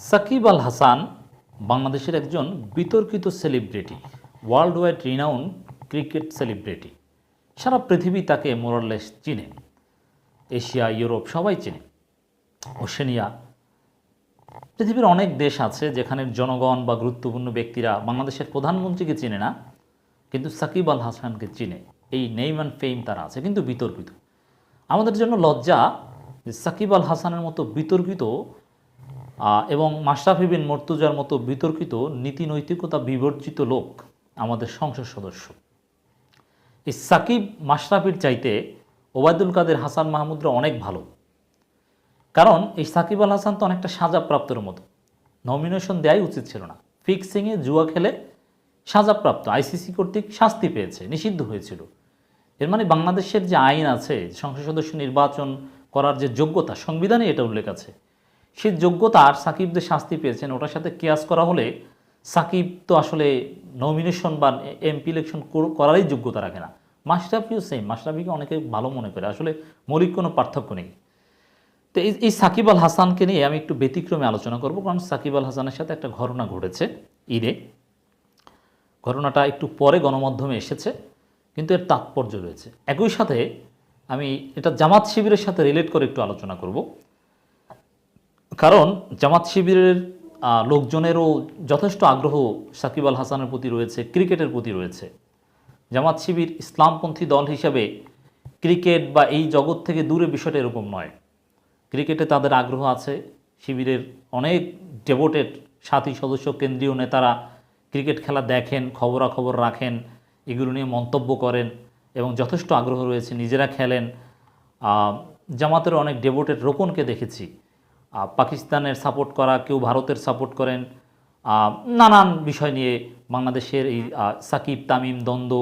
সাকিব আল হাসান বাংলাদেশের একজন বিতর্কিত celebrity world wide renown cricket celebrity. সারা পৃথিবী তাকে মোরাললেস চিনে। এশিয়া, ইউরোপ সবাই চিনে। ওশেনিয়া, পৃথিবীর অনেক দেশ আছে যেখানে জনগণ বা গুরুত্বপূর্ণ ব্যক্তিরা বাংলাদেশের প্রধানমন্ত্রীকে চিনে না, কিন্তু সাকিব আল হাসানকে চিনে। এই নেইম অ্যান্ড ফেম তারা আছে, কিন্তু বিতর্কিত। আমাদের জন্য লজ্জা যে সাকিব আল হাসানের মতো বিতর্কিত এবং মাশরাফি বিন মর্তুজার মতো বিতর্কিত নীতি নৈতিকতা বিবর্জিত লোক আমাদের সংসদ সদস্য। এই সাকিব মাশরাফির চাইতে ওবায়দুল কাদের হাসান মাহমুদরা অনেক ভালো। কারণ এই সাকিব আল হাসান তো অনেকটা সাজাপ্রাপ্তর মতো। নমিনেশন দেওয়াই উচিত ছিল না। ফিক্সিংয়ে জুয়া খেলে সাজাপ্রাপ্ত। আইসিসি কর্তৃক শাস্তি পেয়েছে, নিষিদ্ধ হয়েছিল। এর মানে বাংলাদেশের যে আইন আছে, সংসদ সদস্য নির্বাচন করার যে যোগ্যতা, সংবিধানে এটা উল্লেখ আছে। সেই যোগ্যতা আর সাকিবদের শাস্তি পেয়েছেন। ওটার সাথে কেয়াস করা হলে সাকিব তো আসলে নমিনেশন বা এমপি ইলেকশন করারই যোগ্যতা রাখে না। মাশরাফিও সেম মাশরাফিকে অনেকে ভালো মনে করে। আসলে মৌলিক কোনো পার্থক্য নেই। তো এই এই সাকিব আল হাসানকে নিয়ে আমি একটু ব্যতিক্রমে আলোচনা করব। কারণ সাকিব আল হাসানের সাথে একটা ঘটনা ঘটেছে ঈদে। ঘটনাটা একটু পরে গণমাধ্যমে এসেছে, কিন্তু এর তাৎপর্য রয়েছে। একই সাথে আমি এটা জামাত শিবিরের সাথে রিলেট করে একটু আলোচনা করব। কারণ জামাত শিবিরের লোকজনেরও যথেষ্ট আগ্রহ সাকিব আল হাসানের প্রতি রয়েছে, ক্রিকেটের প্রতি রয়েছে। জামাত শিবির ইসলামপন্থী দল হিসাবে ক্রিকেট বা এই জগৎ থেকে দূরে বিষয়টা এরকম নয়। ক্রিকেটে তাদের আগ্রহ আছে, শিবিরের অনেক ডেভোটেড সাথী সদস্য, কেন্দ্রীয় নেতারা ক্রিকেট খেলা দেখেন, খবরাখবর রাখেন, এগুলো নিয়ে মন্তব্য করেন এবং যথেষ্ট আগ্রহ রয়েছে, নিজেরা খেলেন। জামাতের অনেক ডেভোটেড রোপণকে দেখেছি। পাকিস্তানের সাপোর্ট করা, কেউ ভারতের সাপোর্ট করেন নানান বিষয় নিয়ে বাংলাদেশের এই সাকিব, তামিম, দ্বন্দ্ব,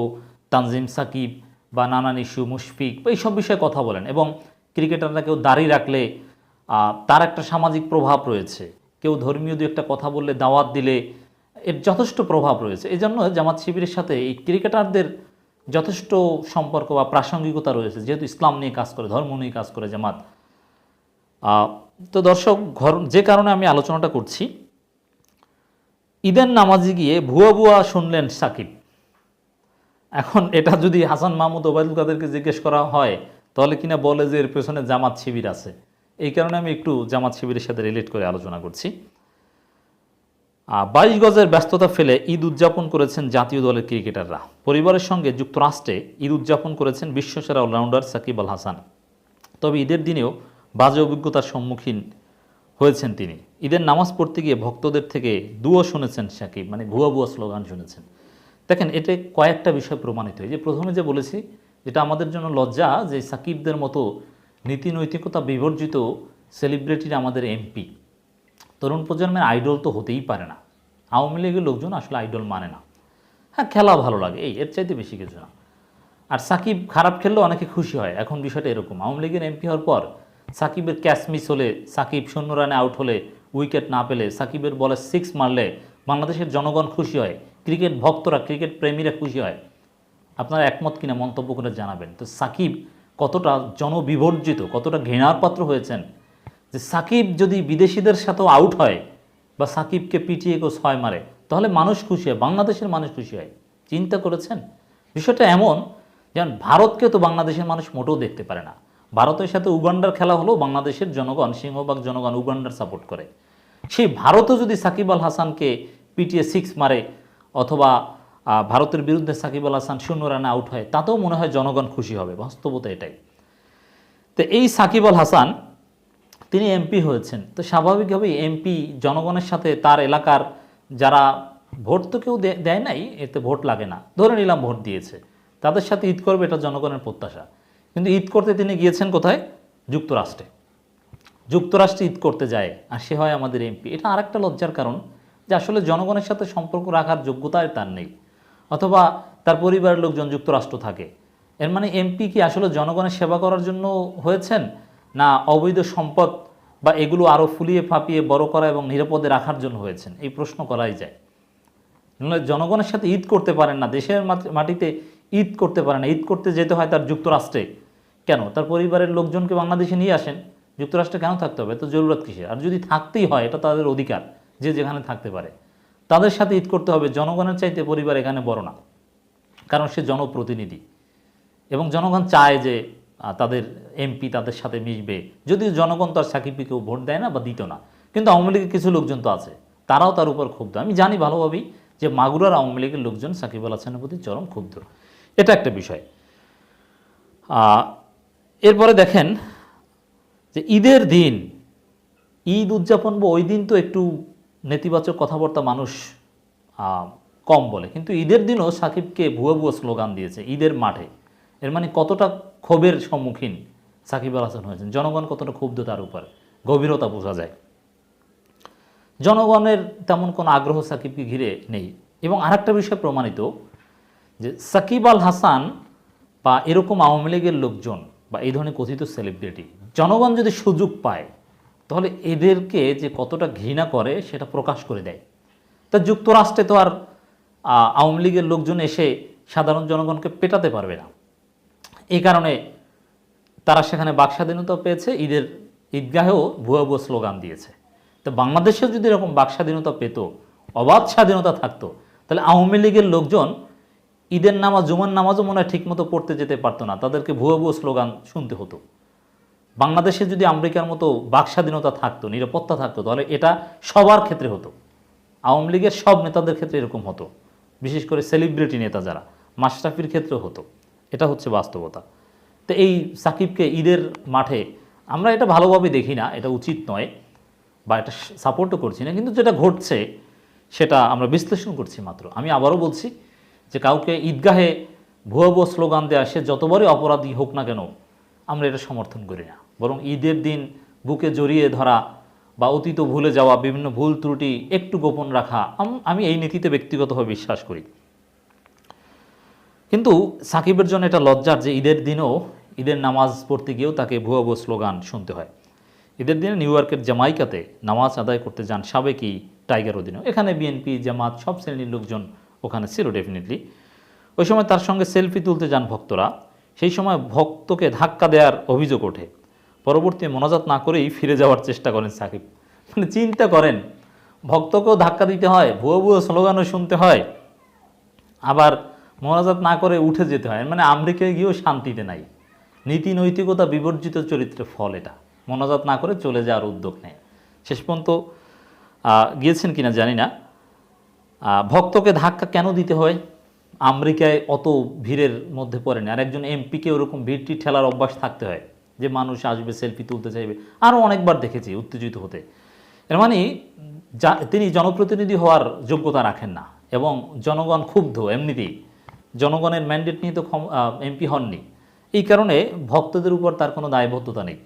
তানজিম সাকিব বা নানান ইস্যু মুশফিক বা এইসব বিষয়ে কথা বলেন এবং ক্রিকেটাররা কেউ দাঁড়িয়ে রাখলে তার একটা সামাজিক প্রভাব রয়েছে। কেউ ধর্মীয় দু একটা কথা বললে, দাওয়াত দিলে, এর যথেষ্ট প্রভাব রয়েছে। এই জন্য জামাত শিবিরের সাথে এই ক্রিকেটারদের যথেষ্ট সম্পর্ক বা প্রাসঙ্গিকতা রয়েছে। যেহেতু ইসলাম নিয়ে কাজ করে, ধর্ম নিয়ে কাজ করে জামাত তো দর্শক, ঘর, যে কারণে আমি আলোচনাটা করছি, ঈদের নামাজে গিয়ে ভুয়া ভুয়া শুনলেন সাকিব। এখন এটা যদি হাসান মাহমুদ ওবায়দুল কাদেরকে জিজ্ঞেস করা হয়, তাহলে কিনা বলে যে এর পেছনে জামাত শিবির আছে। এই কারণে আমি একটু জামাত শিবিরের সাথে রিলেট করে আলোচনা করছি। বাইশ গজের ব্যস্ততা ফেলে ঈদ উদযাপন করেছেন জাতীয় দলের ক্রিকেটাররা। পরিবারের সঙ্গে যুক্তরাষ্ট্রে ঈদ উদযাপন করেছেন বিশ্বসেরা অলরাউন্ডার সাকিব আল হাসান। তবে ঈদের দিনেও বাজে অভিজ্ঞতার সম্মুখীন হয়েছেন তিনি। ঈদের নামাজ পড়তে গিয়ে ভক্তদের থেকে দুও শুনেছেন সাকিব মানে ভুয়া ভুয়া স্লোগান শুনেছেন। দেখেন, এতে কয়েকটা বিষয় প্রমাণিত। হয় যে প্রথমে যে বলেছি, যেটা আমাদের জন্য লজ্জা যে সাকিবদের মতো নীতি নৈতিকতা বিবর্জিত সেলিব্রিটির আমাদের এমপি। তরুণ প্রজন্মের আইডল তো হতেই পারে না। আওয়ামী লীগের লোকজন আসলে আইডল মানে না। হ্যাঁ খেলা ভালো লাগে, এই এর চাইতে বেশি কিছু না। আর সাকিব খারাপ খেললেও অনেকে খুশি হয়, এখন বিষয়টা এরকম। আওয়ামী লীগের এমপি হওয়ার পর সাকিবের ক্যাচ মিস হলে সাকিব শূন্য রানে আউট হলে উইকেট না পেলে সাকিবের বলে সিক্স মারলে বাংলাদেশের জনগণ খুশি হয়, ক্রিকেট ভক্তরা, ক্রিকেট প্রেমীরা খুশি হয়। আপনারা একমত কিনা মন্তব্য করে জানাবেন। তো সাকিব কতটা জনবিবর্জিত কতটা ঘৃণার পাত্র হয়েছেন যে সাকিব যদি বিদেশিদের সাথেও আউট হয় বা সাকিবকে পিটিয়ে কেউ ছয় মারে, তাহলে মানুষ খুশি হয়, বাংলাদেশের মানুষ খুশি হয়। চিন্তা করেছেন? বিষয়টা এমন, যেমন ভারতকে তো বাংলাদেশের মানুষ মোটেও দেখতে পারে না। ভারতের সাথে উগান্ডার খেলা হলেও বাংলাদেশের জনগণ সিংহবাগ জনগণ উগান্ডার সাপোর্ট করে। সেই ভারতও যদি সাকিব আল হাসানকে পিটিএ সিক্স মারে অথবা ভারতের বিরুদ্ধে সাকিব আল হাসান শূন্য রানে আউট হয়, তাতেও মনে হয় জনগণ খুশি হবে। বাস্তবতা এটাই। তো এই সাকিব আল হাসান, তিনি এমপি হয়েছেন। তো স্বাভাবিকভাবেই এমপি জনগণের সাথে তার এলাকার যারা ভোট তো কেউ দেয় নাই, এতে ভোট লাগে না। ধরে নিলাম ভোট দিয়েছে। তাদের সাথে ঈদ করবে এটা জনগণের প্রত্যাশা। কিন্তু ঈদ করতে তিনি গিয়েছেন কোথায়? যুক্তরাষ্ট্রে। যুক্তরাষ্ট্রে ঈদ করতে যায় আর সে হয় আমাদের এমপি। এটা আরেকটা লজ্জার কারণ যে আসলে জনগণের সাথে সম্পর্ক রাখার যোগ্যতায় তার নেই। অথবা তার পরিবারের লোকজন যুক্তরাষ্ট্র থাকে। এর মানে এমপি কি আসলে জনগণের সেবা করার জন্য হয়েছেন? না অবৈধ সম্পদ বা এগুলো আরও ফুলিয়ে ফাঁপিয়ে বড় করা এবং নিরাপদে রাখার জন্য হয়েছেন? এই প্রশ্ন করাই যায়। জনগণের সাথে ঈদ করতে পারেন না। দেশের মাটিতে ঈদ করতে পারেন না। ঈদ করতে যেতে হয় তার যুক্তরাষ্ট্রে। কেন? তার পরিবারের লোকজনকে বাংলাদেশে নিয়ে আসেন, যুক্তরাষ্ট্রে কেন থাকতে হবে? তো জরুরত কিসের? আর যদি থাকতেই হয়, এটা তাদের অধিকার যে যেখানে থাকতে পারে। তাদের সাথে ঈদ করতে হবে, জনগণের চাইতে পরিবার এখানে বড় না। কারণ সে জনপ্রতিনিধি। এবং জনগণ চায় যে তাদের এমপি তাদের সাথে মিশবে। যদিও জনগণ তার সাকিবকেও ভোট দেয় না বা দিত না। কিন্তু আওয়ামী লীগের কিছু লোকজন তো আছে। তারাও তার উপর ক্ষুব্ধ। আমি জানি ভালোভাবেই যে মাগুরার আওয়ামী লীগের লোকজন সাকিব আল হাসানের প্রতি চরম ক্ষুব্ধ। এটা একটা বিষয়। এরপরে দেখেন যে ঈদের দিন, ঈদ উদযাপন বা ওই দিন তো একটু নেতিবাচক কথাবার্তা মানুষ কম বলে। কিন্তু ঈদের দিনও সাকিবকে ভুয়া ভুয়া স্লোগান দিয়েছে, ঈদের মাঠে। এর মানে কতটা ক্ষোভের সম্মুখীন সাকিব আল হাসান হয়েছেন। জনগণ কতটা ক্ষুব্ধ তার উপর, গভীরতা বোঝা যায়। জনগণের তেমন কোনো আগ্রহ সাকিবকে ঘিরে নেই। এবং আরেকটা বিষয় প্রমাণিত, যে সাকিব আল হাসান বা এরকম আওয়ামী লীগের লোকজন বা এই ধরনের কথিত সেলিব্রিটি জনগণ যদি সুযোগ পায়, তাহলে এদেরকে যে কতটা ঘৃণা করে সেটা প্রকাশ করে দেয়। তা যুক্তরাষ্ট্রে তো আর আওয়ামী লীগের লোকজন এসে সাধারণ জনগণকে পেটাতে পারবে না। এই কারণে তারা সেখানে বাক স্বাধীনতা পেয়েছে, ঈদের ঈদগাহেও ভুয়া ভুয়া স্লোগান দিয়েছে। তো বাংলাদেশেও যদি এরকম বাক স্বাধীনতা পেত, অবাধ স্বাধীনতা থাকতো, তাহলে আওয়ামী লীগের লোকজন ঈদের নামাজ, জুমার নামাজও মনে হয় ঠিকমতো পড়তে যেতে পারতো না। তাদেরকে ভুয়া ভুয়া স্লোগান শুনতে হতো। বাংলাদেশে যদি আমেরিকার মতো বাক স্বাধীনতা থাকতো, নিরাপত্তা থাকতো, তাহলে এটা সবার ক্ষেত্রে হতো। আওয়ামী লীগের সব নেতাদের ক্ষেত্রে এরকম হতো। বিশেষ করে সেলিব্রিটি নেতা যারা, মাশরাফির ক্ষেত্রেও হতো। এটা হচ্ছে বাস্তবতা। তো এই সাকিবকে ঈদের মাঠে আমরা এটা ভালোভাবে দেখি না, এটা উচিত নয়, বা এটা সাপোর্টও করছি না, কিন্তু যেটা ঘটছে সেটা আমরা বিশ্লেষণ করছি মাত্র। আমি আবারও বলছি যে কাউকে ঈদগাহে ভুয়া ভুয়া স্লোগান দেওয়া সে যতবারই অপরাধী হোক না কেন, আমরা এটা সমর্থন করি না। বরং ঈদের দিন বুকে জড়িয়ে ধরা বা অতীত ভুলে যাওয়া, বিভিন্ন ভুল ত্রুটি একটু গোপন রাখা, আমি এই নীতিতে ব্যক্তিগতভাবে বিশ্বাস করি। কিন্তু সাকিবের জন্য এটা লজ্জার যে ঈদের দিনও ঈদের নামাজ পড়তে গিয়েও তাকে ভুয়া ভুয়া স্লোগান শুনতে হয়। ঈদের দিনে নিউ ইয়র্কের জামাইকাতে নামাজ আদায় করতে যান সাবেকি টাইগার অধীনে এখানে বিএনপি, জামাত সব শ্রেণির লোকজন ওখানে ছিল ডেফিনেটলি ওই সময় তার সঙ্গে সেলফি তুলতে যান ভক্তরা। সেই সময় ভক্তকে ধাক্কা দেওয়ার অভিযোগ ওঠে। পরবর্তী মনাজাত না করেই ফিরে যাওয়ার চেষ্টা করেন সাকিব। মানে চিন্তা করেন, ভক্তকেও ধাক্কা দিতে হয়, ভুয়ো ভুয়ো স্লোগানও শুনতে হয়। আবার মোনাজাত না করে উঠে যেতে হয়। মানে আমেরিকায় গিয়েও শান্তিতে নাই। নীতি নৈতিকতা বিবর্জিত চরিত্রের ফল এটা। মোনাজাত না করে চলে যাওয়ার উদ্যোগ নেয়। শেষ পর্যন্ত গিয়েছেন কিনা জানি না। ভক্তকে ধাক্কা কেন দিতে হয়? আমেরিকায় অত ভিড়ের মধ্যে পড়ে না। আর একজন এমপিকে ওরকম ভিড়টি ঠেলার অভ্যাস থাকতে হয় যে মানুষ আসবে, সেলফি তুলতে চাইবে। আরও অনেকবার দেখেছি উত্তেজিত হতে। এর মানে যা, তিনি জনপ্রতিনিধি হওয়ার যোগ্যতা রাখেন না এবং জনগণ ক্ষুব্ধ এমনিতেই। জনগণের ম্যান্ডেট নিয়ে তো এমপি হননি। এই কারণে ভক্তদের উপর তার কোনো দায়বদ্ধতা নেই।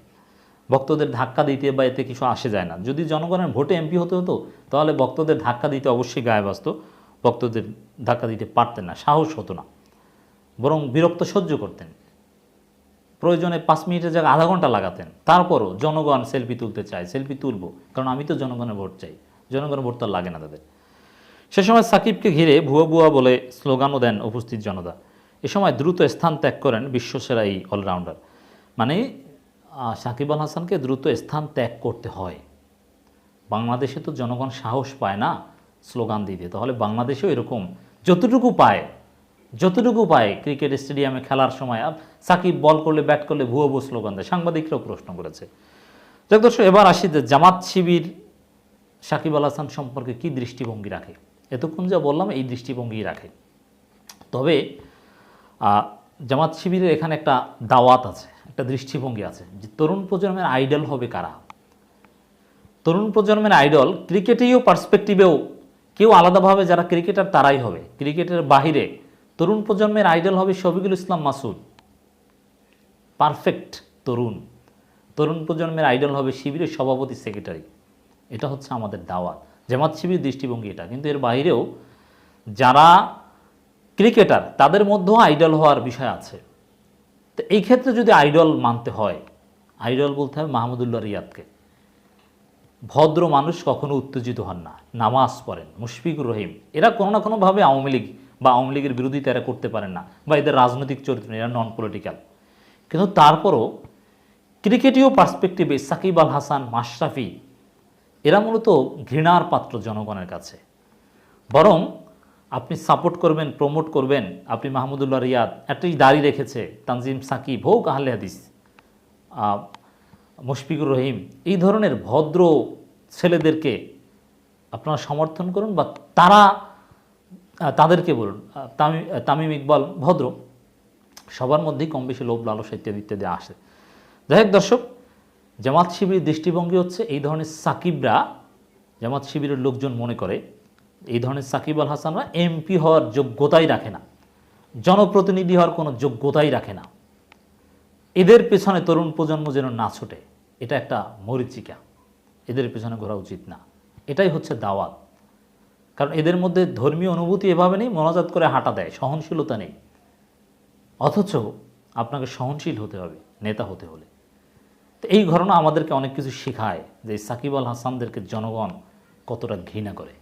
ভক্তদের ধাক্কা দিতে বা এতে কিছু আসে যায় না। যদি জনগণের ভোটে এমপি হতে হতো, তাহলে ভক্তদের ধাক্কা দিতে অবশ্যই গায়ে বাঁচত ভক্তদের ধাক্কা দিতে পারতেন না, সাহস হতো না। বরং বিরক্ত সহ্য করতেন। প্রয়োজনে পাঁচ মিনিটের জায়গায় আধা ঘণ্টা লাগাতেন। তারপরও জনগণ সেলফি তুলতে চায়, সেলফি তুলব, কারণ আমি তো জনগণের ভোট চাই। জনগণের ভোট তো লাগে না তাদের। সে সময় সাকিবকে ঘিরে ভুয়া ভুয়া বলে স্লোগানও দেন উপস্থিত জনতা। এ সময় দ্রুত স্থান ত্যাগ করেন বিশ্বসেরা এই অলরাউন্ডার। মানে সাকিব আল হাসানকে দ্রুত স্থান ত্যাগ করতে হয়। বাংলাদেশে তো জনগণ সাহস পায় না স্লোগান দিতে তাহলে বাংলাদেশেও এরকম যতটুকু পায় যতটুকু পায় ক্রিকেট স্টেডিয়ামে খেলার সময় সাকিব বল করলে, ব্যাট করলে ভুয়ো ভুয়ো স্লোগান দেয়। সাংবাদিকরাও প্রশ্ন করেছে। যাক দর্শক, এবার আসি যে জামাত শিবির সাকিব আল হাসান সম্পর্কে কী দৃষ্টিভঙ্গি রাখে। এতক্ষণ যা বললাম, এই দৃষ্টিভঙ্গি রাখে। তবে জামাত শিবিরের এখানে একটা দাওয়াত আছে। একটা দৃষ্টিভঙ্গি আছে যে তরুণ প্রজন্মের আইডল হবে কারা? তরুণ প্রজন্মের আইডল ক্রিকেটেও পার্সপেক্টিভেও কেউ আলাদাভাবে যারা ক্রিকেটার তারাই হবে। ক্রিকেটের বাহিরে তরুণ প্রজন্মের আইডল হবে শফিকুল ইসলাম মাসুদ। পারফেক্ট তরুণ। তরুণ প্রজন্মের আইডল হবে শিবিরের সভাপতি সেক্রেটারি। এটা হচ্ছে আমাদের দাওয়াত। জামাত শিবির দৃষ্টিভঙ্গি এটা। কিন্তু এর বাইরেও যারা ক্রিকেটার, তাদের মধ্যেও আইডল হওয়ার বিষয় আছে। তো এই ক্ষেত্রে যদি আইডল মানতে হয়, আইডল বলতে হবে মাহমুদুল্লাহ রিয়াদকে। ভদ্র মানুষ কখনো উত্তেজিত হন না, নামাজ পড়েন, মুশফিকুর রহিম, এরা কোনো না কোনোভাবে আওয়ামী লীগ বা আওয়ামী লীগের বিরোধিতা এরা করতে পারেন না বা এদের রাজনৈতিক চরিত্র এরা নন পলিটিক্যাল কিন্তু তারপরও ক্রিকেটীয় পার্সপেক্টিভে সাকিব আল হাসান, মাশরাফি, এরা মূলত ঘৃণার পাত্র জনগণের কাছে। বরং আপনি সাপোর্ট করবেন প্রমোট করবেন, আপনি মাহমুদুল্লাহ রিয়াদ অ্যাটলিস্ট দাঁড়িয়ে রেখেছে, তানজিম সাকিব, হোক আহলে হাদিস মুশফিকুর রহিম, এই ধরনের ভদ্র ছেলেদেরকে আপনারা সমর্থন করুন বা তারা তাদেরকে বলুন তামিম তামিম ইকবাল ভদ্র, সবার মধ্যেই কম বেশি লোভ, লালসা ইত্যাদি ইত্যাদি আসে। যাই হোক দর্শক, জামাত শিবিরের দৃষ্টিভঙ্গি হচ্ছে এই ধরনের সাকিবরা, জামাত শিবিরের লোকজন মনে করে এই ধরনের সাকিব আল হাসানরা এমপি হওয়ার যোগ্যতাই রাখে না। জনপ্রতিনিধি হওয়ার কোনো যোগ্যতাই রাখে না। এদের পেছনে তরুণ প্রজন্ম যেন না ছোটে, এটা একটা মরিচিকা। এদের পেছনে ঘোরা উচিত না। এটাই হচ্ছে দাওয়াত। কারণ এদের মধ্যে ধর্মীয় অনুভূতি এভাবে নেই, মনাজাত করে হাঁটা দেয়, সহনশীলতা নেই। অথচ আপনাকে সহনশীল হতে হবে, নেতা হতে হলে। তো এই ঘটনা আমাদেরকে অনেক কিছু শেখায় যে সাকিব আল হাসানদেরকে জনগণ কতটা ঘৃণা করে।